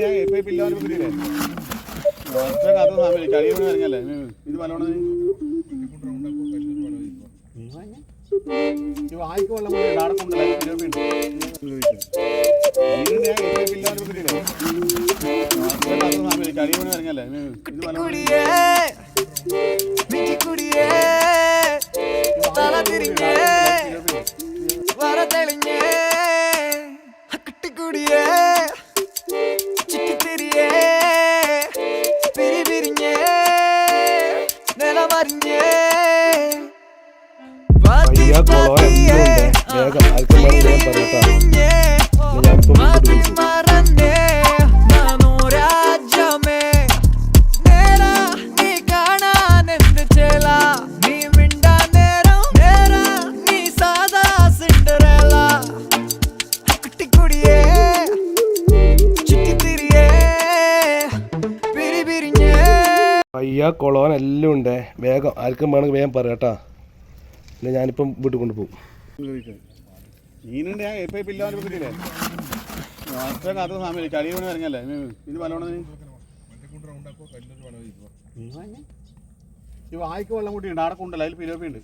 ഞാൻ എപ്പോ ഇത് ഇത് തെളിഞ്ഞേ. ਕੁੜੀਏ ਚਿੱਟੀ ਤੇਰੀ ਏ ਪਿਰੀ ਬਿਰੀਏ ਨੈਣਾ ਮਰੀਏ ਬਾਤੀ ਬਾਤੀ ਏ ਮੇਰਾ ਕਾਲ ਕਮਰ ਦੇ ਪਰਤਾ ਮੈਂ ਆਪ ਤੋਂ ਬਾਤੀ ਮਰਨੇ குடியே പയ്യ കുളവൻ എല്ലാം ഉണ്ട്. വേഗം ആർക്കും വേണമെങ്കിൽ വേഗം പറയാം കേട്ടോ. പിന്നെ ഞാനിപ്പം വീട്ടിൽ കൊണ്ടുപോകും. മീനുണ്ട് ഞാൻ കിട്ടിയില്ലേ? സമയം ഇറങ്ങല്ലേ? ഇത് പലോണത് ഈ വായിക്ക് വെള്ളം കൂട്ടിയുണ്ട് അവിടെ ആടെ കൊണ്ടല്ല? അതിൽ പിലോപ്പി ഉണ്ട്.